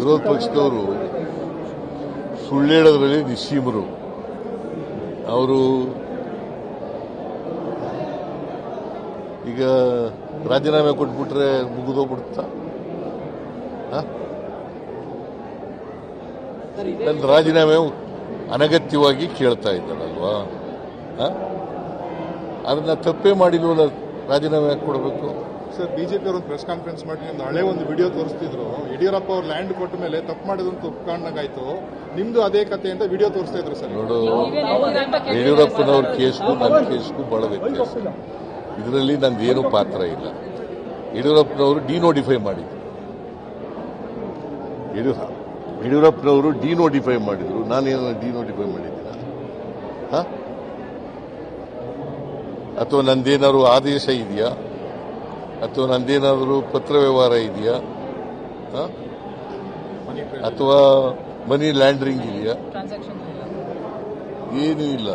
ವಿರೋಧ ಪಕ್ಷದವರು ಸುಳ್ಳು ಹೇಳೋದ್ರಲ್ಲಿ ನಿಸ್ಸೀಮರು. ಅವರು ಈಗ ರಾಜೀನಾಮೆ ಕೊಟ್ಬಿಟ್ರೆ ಮುಗಿದೋಗ್ಬಿಡುತ್ತಾ? ನನ್ನ ರಾಜೀನಾಮೆ ಅನಗತ್ಯವಾಗಿ ಕೇಳ್ತಾ ಇದ್ದಾರಲ್ವಾ? ಅದನ್ನ ತಪ್ಪೇ ಮಾಡಿಲ್ವಲ್ಲ ರಾಜೀನಾಮೆ ಕೊಡಬೇಕು? ಸರ್, ಬಿಜೆಪಿ ಅವರು ಪ್ರೆಸ್ ಕಾನ್ಫರೆನ್ಸ್ ಮಾಡಿ ಹಳೆ ಒಂದು ವಿಡಿಯೋ ತೋರಿಸ್ತಿದ್ರು. ಯಡಿಯೂರಪ್ಪ ಅವ್ರು ಲ್ಯಾಂಡ್ ಕೊಟ್ಟ ಮೇಲೆ ತಪ್ಪು ಮಾಡಿದಂತ ಒಪ್ಕೊಂಡಾಗಾಯ್ತು. ನಿಮ್ದು ಅದೇ ಕತೆ ಅಂತ ವಿಡಿಯೋ ತೋರಿಸ್ತಾ ಇದ್ರು ಸರ್. ನೋಡು ಯಡಿಯೂರಪ್ಪನವ್ರ ಕೇಸ್ಗೂ ನನ್ನ ಕೇಸ್ಗೂ ಬಹಳ ವ್ಯತ್ಯಾಸ. ಇದರಲ್ಲಿ ನಂದೇನು ಪಾತ್ರ ಇಲ್ಲ. ಯಡಿಯೂರಪ್ಪನವರು ಡಿನೋಟಿಫೈ ಮಾಡಿದ್ರು. ಯಡಿಯೂರ ಯಡಿಯೂರಪ್ಪನವರು ಡಿನೋಟಿಫೈ ಮಾಡಿದ್ರು. ನಾನೇನ ಡಿನೋಟಿಫೈ ಮಾಡಿದ್ದೀನ? ಹ? ಅಥವಾ ನಂದೇನಾದ್ರು ಆದೇಶ ಇದೆಯಾ? ಅಥವಾ ನಂದೇನಾದರೂ ಪತ್ರ ವ್ಯವಹಾರ ಇದೆಯಾ? ಅಥವಾ ಮನಿ ಲ್ಯಾಂಡ್ರಿಂಗ್ ಇದೆಯಾ? ಏನೂ ಇಲ್ಲ.